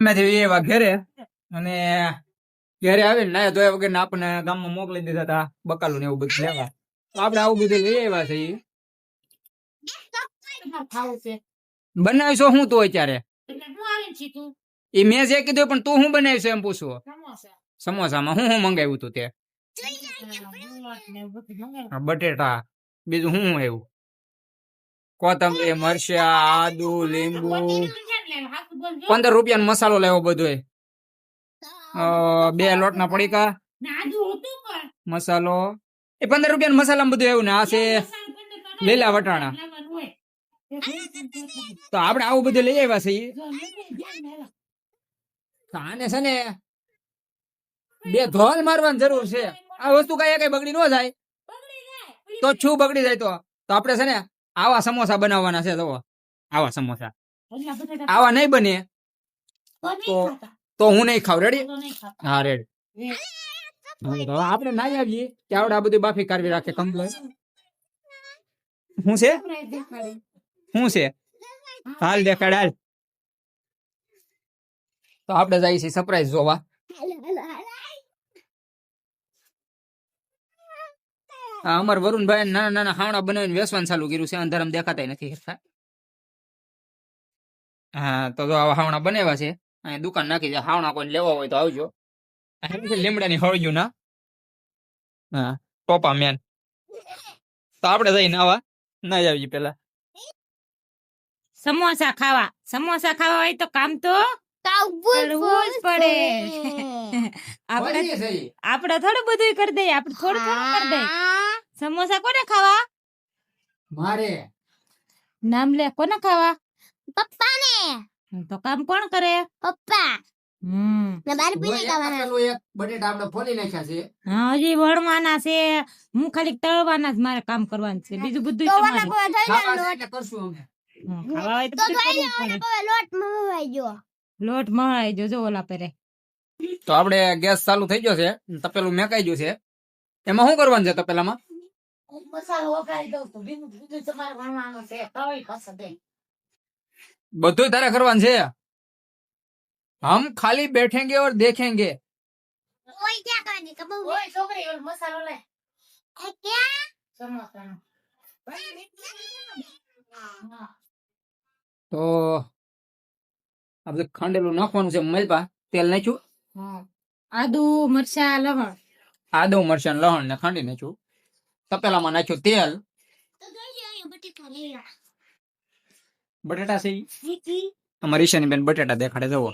એમાંથી એવા ઘેરે અને ધોયા વગર આપણને ગામમાં મોકલી દીધા હતા બકાલું ને એવું બધું લેવા. આપણે આવું બધું લઈ આવ્યા છે છે બનાવીશો હું તો અત્યારે એ મેં જે કીધું પણ તું શું બનાવીશ એમ પૂછવું સમોસામાં. હું શું મંગાવ્યું તું તે? બટેટા, બીજું શું એવું? કોથમરી, મરચા, આદુ, લીંબુ. પંદર રૂપિયાનો મસાલો લેવો બધો બે લોટના પડીકા. મસાલો. એ પંદર રૂપિયાનો મસાલા બધું એવું ને આ છે. લીલા વટાણા. તો આપણે આવું બધું લઈ આવ્યા છીએ. આને છે ને બે ધોલ મારવાની જરૂર છે. આ વસ્તુ કઈ કઈ બગડી ન જાય. તો છું બગડી જાય તો. તો આપણે છે ને આવા સમોસા બનાવવાના છે તો આવા સમોસા. આવા નહીં બને તો તો- હું નહીં ખાવ રેડી. હા રેડ આપણે ના આવીએ. કે આવડે આ બધું બાફી કાઢવી રાખે કમ્પ્લેટ શું? છે? શું છે? હાલ દેખાડ હાલ. તો આપણે જઈએ છીએ સરપ્રાઈઝ જોવા. અમાર વરુણભાઈ નાના નાના ખાવડા બનાવીને વેસવાનું ચાલુ કર્યું છે. અંધારામાં દેખાતા નથી સરખા. હા તો જો આવા હાવણા બનાવ્યા છે અહીં દુકાન નાખી છે હાવણા કોઈ લેવા હોય તો આવજો. લીમડાની હળજુ ના. હા ટોપા મેન. તો આપણે જઈને આવા ના જ પેલા. સમોસા ખાવા. સમોસા ખાવા હોય તો કામ તો કરવું જ પડે. આપણે આપણે થોડું બધું કરી દઈએ આપણે થોડું થોડું કરી દઈએ. સમોસા કોને ખાવા? મારે. નામ લે કોને ખાવા? પપ્પા ને તો કામ કોણ કરે? પપ્પા. હમ. ને બાર પીને ખાવાના બટેટા આપણે ફોલી નાખ્યા છે. હા, હજી વણવાના છે. હું ખાલી તળવાના જ મારે કામ કરવાનું છે. બીજું બધું તો તમારે. કરશું અમે. ખાવા હોય લોટ મવાઈ ગયો. ઓલા પેરે તો આપણે ગેસ ચાલુ થઈ ગયો છે. તપેલું મેકાઈ ગયું છે. એમાં શું કરવાનું છે તપેલામાં? મસાલો વઘારી દઉં તો બીજું બીજું તમારે વણવાનું છે. બધું તારે કરવાનું છે. હમ ખાલી બેઠેંગે ઓર દેખેંગે. ઓય ક્યાં કરવાની કબૂ ઓય છોકરી ઓર મસાલો લે. એ ક્યાં? તો આપણે ખાંડેલું નાખવાનું છે મલપા. તેલ નાખ્યું? આદુ મરચા લવણ. આદુ મરચા લવણ ને ખાંડી નાખ્યું. તપેલામાં નાખ્યું તેલ. તો ગઈ અહીંયા બટેકા લેયા બટાટા છે અમારી ઈશાની બેન બટાટા દેખાડે જવો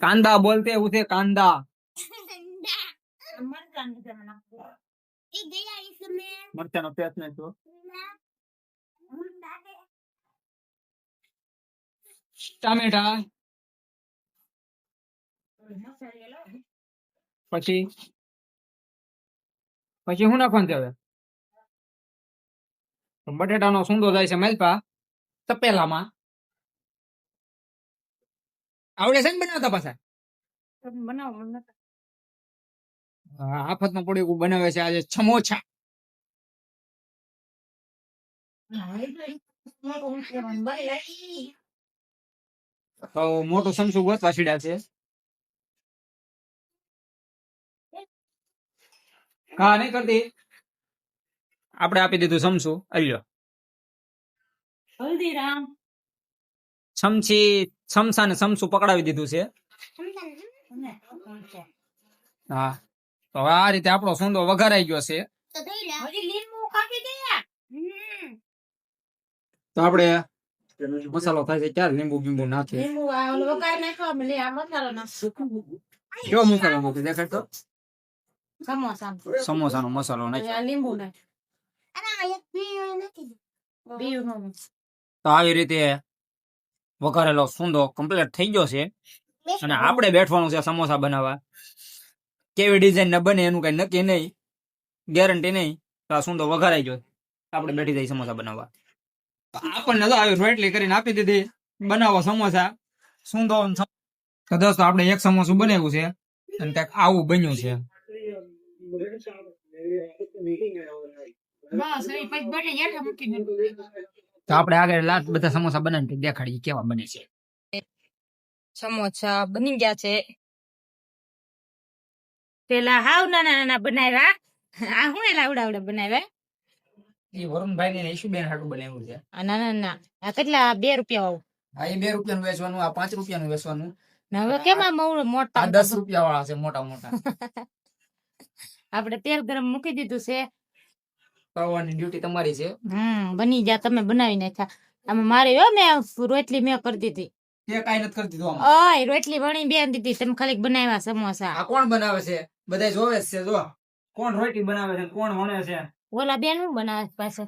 કાંદા બોલતે એવું છે કાંદા. મરચાનો પેસ્ટ નહીં તો ટામેટા. પછી? પછી હું નાખવાનું હવે? બટેટાનો સુંદો જાય છે મેલપા. તપેલામાં આવડે છે ને બનાવતા પાછા? આફતમાં પડ્યું બનાવે છે આજે છમોછા. તો મોટું સમસુ ગોતવા છીડ્યા છે. હા નહીં કરતી. આપણે આપી દીધું સમસુ અલ્યો હલ્દીરામ. સમસી સમસા ને છમસું પકડાવી દીધું છે. હા. તો હવે આ રીતે આપણો સુંદો વઘારાઈ ગયો છે. તો જોઈ લે. હજી લીંબુ કાપી દે હમ. તો આપણે મસાલો થાય છે ચાર લીંબુ બીંબુ નાખે કેવો મસાલો મૂકી દેખાડ તો? સમોસા સમોસાનો મસાલો નાખે લીંબુ નાખ તો આવી રીતે વઘારેલો સુંદો કમ્પ્લીટ થઈ ગયો છે. અને આપણે બેઠવાનું છે સમોસા બનાવવા. કેવી ડિઝાઇન ના બને એનું કઈ નક્કી નહીં. ગેરંટી નહીં. તો આ સુંદો વઘારાઈ ગયો આપણે બેઠી જઈએ સમોસા બનાવવા. આપણને તો આવી રોટલી કરીને આપી દીધી. બનાવો સમોસા. સુંદો તો દોસ્તો, આપણે એક સમોસું બનાવ્યું છે. અને કંઈક આવું બન્યું છે. બસ, એ પછી બને યાર મૂકી દે તો આપણે આગળ લાસ્ટ બધા સમોસા બનાવીને દેખાડીએ કેવા બને છે. સમોસા બની ગયા છે. પેલા હાવ નાના નાના બનાવ્યા. આ હું એલા આવડા આવડા બનાવ્યા? એ વરુણભાઈ ને ઈશુબેન હાટું બનાવ્યું છે. આ નાના નાના આ કેટલા બે રૂપિયા વાળું? આ એ બે રૂપિયાનું વેચવાનું આ પાંચ રૂપિયાનું વેચવાનું. હવે કેમ આ આ મોટા દસ રૂપિયા વાળા છે મોટા મોટા. આપણે તેલ ગરમ મૂકી દીધું છે. તળવાની ડ્યુટી તમારી છે? હમ બની જા તમે બનાવી નાખ્યા આમાં મારે હો મેં રોટલી મેં કરી દીધી તે કાઈ નથી કરતી તું ઓય રોટલી વણી બેન દીધી. તમે ખાલી બનાવ્યા સમોસા. આ કોણ બનાવે છે? બધા જોવે છે જો. કોણ રોટલી બનાવે છે કોણ વણે છે? ઓલા બેન હું બનાવે પાસે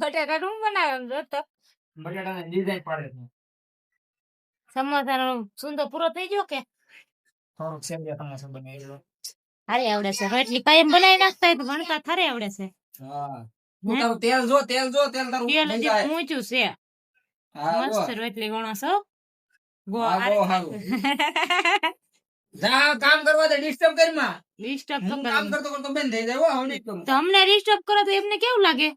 બટાકા હું બનાવે? જો તો. બટાટાની ડિઝાઇન પાડે છે. સમોસાનો સુંદર પૂરો થઈ ગયો કે? થોડુંક સેમિયા સમોસા બનાવી દો. હારે આવડે છે. રોટલી કાયમ બનાવી નાખતા હોય તો ભણતા થારે આવડે છે. તેલ જો તેલ જો તેલ તારું તેલ હજી. ઊંચું છે. મસ્ત રોટલી વણો છો. ગો જા કામ કરવા દે ડિસ્ટર્બ કરી માં. ડિસ્ટર્બ હું કામ કરતો કરતો થઈ જાય હવે નહીં કરું. ડિસ્ટર્બ કરો તો એમને કેવું લાગે?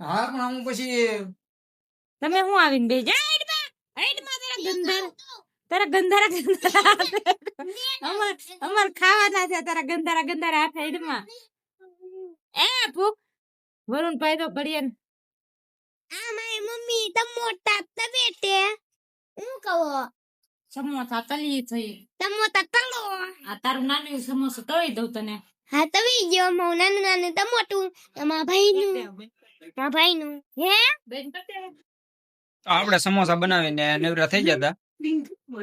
હા પણ હું પછી તમે હું આવીને બે જા હાઈડમાં હાઈડમાં તારા ગંધાર તારા ગંધારા ગંધારા અમાર અમાર ખાવાના છે તારા ગંધારા ગંધારા હાથ હાઈડમાં એ ભૂખ વરુણ ભાઈ તો ઘડિયાળ આ મારી મમ્મી ટમોટા તબેટે હું કહો? સમોસા તલી થઈ. સમોસા તલો. આ તારું નાનું સમોસું તળી દઉં તને. હા તવી ગયો મારું નાનું નાનું ટમોટું. એમાં ભાઈનું. મારા ભાઈનું. હે? બેન કતે આપણે સમોસા બનાવીને નવરા થઈ ગયા હતા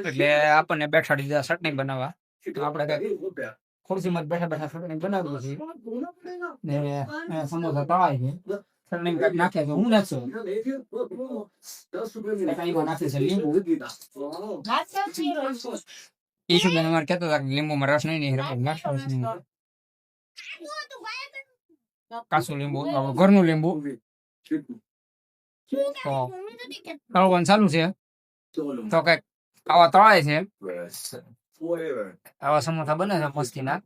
એટલે આપણને બેઠાડી દીધા ચટણી બનાવવા. તો આપણે કંઈક ખુરશીમાં જ બેઠા બેઠા ચટણી બનાવ્યું છે ને. સમોસા તળાય છે. ચટણી કંઈક નાખે છે હું નાખશું? કઈમાં નાખે છે લીંબુ. કહેતા હતા લીંબુમાં રસ નહીં નહીં નાખતો નહીં. કાચું લીંબુ ઘરનું લીંબુ. તો તળવાનું ચાલુ છે. તો કંઈક આવા તળાય છે આવા સમોસા બને છે મસ્તીના?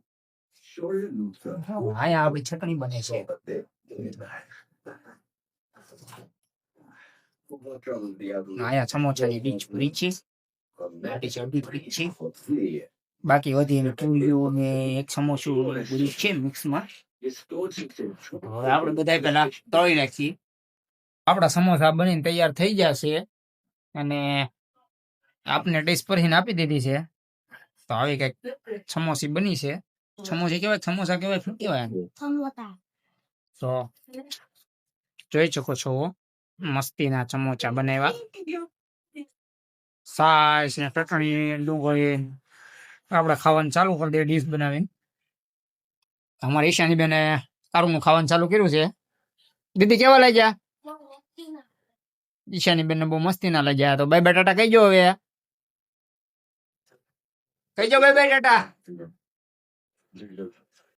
અહીંયા આપણી ચટણી બને છે. આયા સમોસાની છે. બાકી છે. અડધી છે બાકી એને પૂરીઓ ને એક સમોસું પૂરી છે મિક્સમાં. હવે આપણે બધા પેલા તળી નાખીએ. આપણા સમોસા બનીને તૈયાર થઈ જશે. અને આપને ડીશ હિન આપી દીધી છે. તો આવી કંઈક છમોસી બની છે. છમોસી કેવાય સમોસા કેવાય શું કેવાય? તો જોઈ શકો છો મસ્તીના ચમોચા બનાવ્યા. સાસ ને ચટણી ડુંગળી આપણે ખાવાનું ચાલુ કરી દઈએ ડીશ બનાવીને. અમારી ઈશાની બેને તારું ખાવાનું ચાલુ કર્યું છે. દીદી કેવા લાગ્યા? ઈશાની બેન બહુ મસ્તી ના લાગ્યા. તો બાય બટાટા કઈ જો હવે. કઈ જો બાય બટાટા